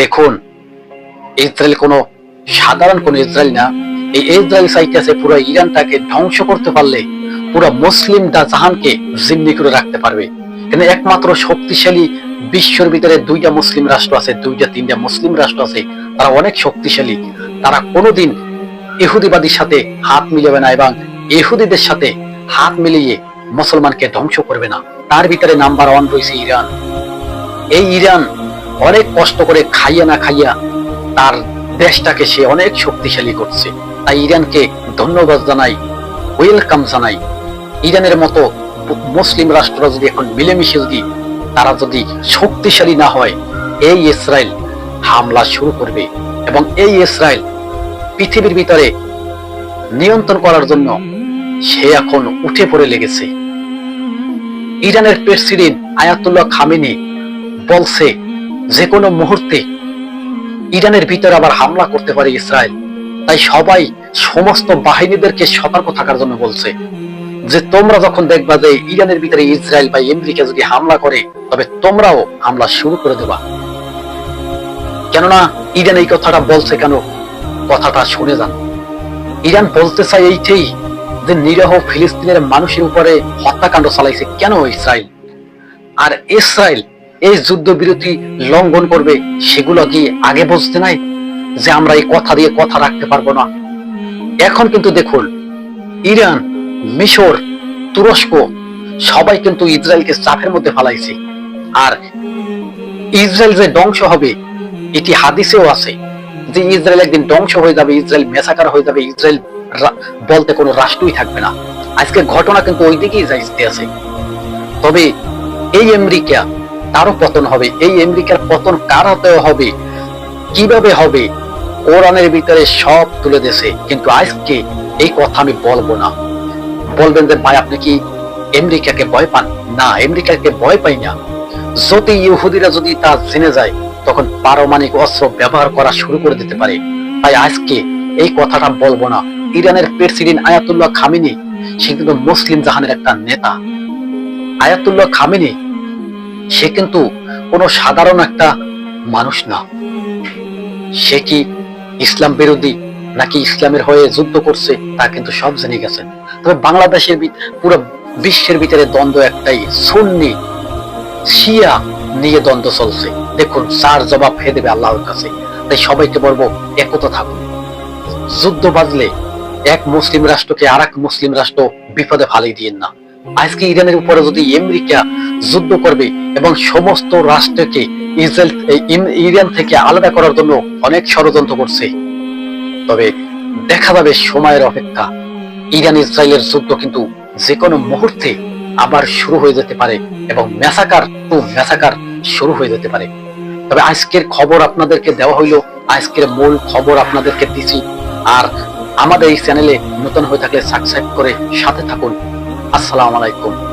দেখুন, ইসরায়েল কোনো সাধারণ কোন ইসরায়েল না। এই ইসরায়েল চাইতেছে পুরো ইরানটাকে ধ্বংস করতে পারলে পুরো মুসলিম দা জাহানকে জিম্মি করে রাখতে পারবে। কিন্তু একমাত্র শক্তিশালী বিশ্বর ভিতরে দুইটা মুসলিম রাষ্ট্র আছে, দুইটা তিনটা মুসলিম রাষ্ট্র আছে। তারা অনেক শক্তিশালী। তারা কোনোদিন ইহুদিবাদীর সাথে হাত মিলাবে না এবং ইহুদিদের সাথে হাত মিলিয়ে মুসলমানকে ধ্বংস করবে না। তার ভিতরে নাম্বার ওয়ান রয়েছে ইরান। এই ইরান অনেক কষ্ট করে খাইয়া না খাইয়া তার দেশটাকে সে অনেক শক্তিশালী করছে। তাই ইরানকে ধন্যবাদ জানাই ওয়েলকাম জানাই। ইরানের মতো মুসলিম রাষ্ট্ররা যদি এখন মিলেমিশে যদি তারা যদি শক্তিশালী না হয়, এই ইসরায়েল হামলা শুরু করবে এবং এই ইসরায়েল পৃথিবীর ভিতরে নিয়ন্ত্রণ করার জন্য সে এখন উঠে পড়ে লেগেছে। ইরানের প্রেসিডেন্ট আয়াতুল্লাহ খামিনি বলছে যে কোনো মুহূর্তে ইরানের ভিতরে আবার হামলা করতে পারে ইসরায়েল। তাই সবাই সমস্ত বাহিনীদেরকে সতর্ক থাকার জন্য বলছে যে, তোমরা যখন দেখবা যে ইরানের ভিতরে ইসরায়েল বা আমেরিকা যদি হামলা করে, তবে তোমরাও হামলা শুরু করে দেবা। কেননা ইরান এই কথাটা বলছে কেন? কথাটা শুনে যান। ইরান বলতে চাই এইটাই যে, নিরহ ফিলিস্তিনের মানুষের উপরে হত্যাকাণ্ড চালাইছে কেন ইসরায়েল? আর ইসরায়েল এই যুদ্ধবিরতি লঙ্ঘন করবে, সেগুলো কি আগে বুঝতে নাই? যে আমরা এই কথা দিয়ে কথা রাখতে পারব না। এখন কিন্তু দেখুন, ইরান, মিশর, তুরস্ক, সবাই কিন্তু ইসরায়েলকে চাপের মধ্যে ফালাইছে। আর ইসরায়েল যে ধ্বংস হবে, এটি হাদিসেও আছে যে ইসরায়েল একদিন ধ্বংস হয়ে যাবে, ইসরায়েল মেসাকার হয়ে যাবে, ইসরায়েল বলতে কোনো রাষ্ট্রই থাকবে না। আজকে ঘটনা কিন্তু ওই দিকেই যাইতে আছে। তবে এই আমেরিকা তারও পতন হবে? এই আমেরিকার পতন কার হাতে হবে? কীভাবে হবে? কোরআনের ভিতরে সব তুলে দিয়েছে। কিন্তু আজকে এই কথা আমি বলব না। বলবেন যে, ভাই, আপনি কি আমেরিকাকে ভয় পান? না, আমেরিকাকে ভয় পাই না। যদি ইহুদিরা যদি তা জেনে যায়, তখন পারমাণবিক অস্ত্র ব্যবহার করা শুরু করে দিতে পারে। তাই আজকে এই কথাটা বলব না। ইরানের প্রেসিডেন্ট আয়াতুল্লাহ খামিনি, সে কিন্তু মুসলিম জাহানের একটা নেতা। আয়াতুল্লাহ খামিনি সে কিন্তু কোনো সাধারণ একটা মানুষ না। সে কি ইসলাম বিরোধী নাকি ইসলামের হয়ে যুদ্ধ করছে, তা কিন্তু সব জেনে গেছেন তবে বাংলাদেশের পুরো বিশ্বের ভিতরে দ্বন্দ্ব একটাই, সুন্নি, শিয়া নিয়ে দ্বন্দ্ব চলছে। দেখুন চার জবাব ফেয়ে দেবে আল্লাহর কাছে। তাই সবাইকে বলব, একতা থাকুন। যুদ্ধ বাজলে এক মুসলিম রাষ্ট্রকে আর মুসলিম রাষ্ট্র বিপদে ফালিয়ে দিয়েন না। আজকে ইরানের উপরে যদি আমেরিকা যুদ্ধ করবে এবং সমস্ত রাষ্ট্রকে ইসরায়েল ইরান থেকে আলাদা করার জন্য অনেক ষড়যন্ত্র করছে। তবে দেখা যাবে সময়ের অপেক্ষা। ইরান, ইসরায়েলের যুদ্ধ কিন্তু যে কোনো মুহূর্তে আবার শুরু হয়ে যেতে পারে এবং মেসাকার টু মেসাকার শুরু হয়ে যেতে পারে। তবে আজকের খবর আপনাদেরকে দেওয়া হইল, আজকের মূল খবর আপনাদেরকে দিছি। আর আমাদের এই চ্যানেলে নতুন হয়ে থাকলে সাবস্ক্রাইব করে সাথে থাকুন। আসসালামু আলাইকুম।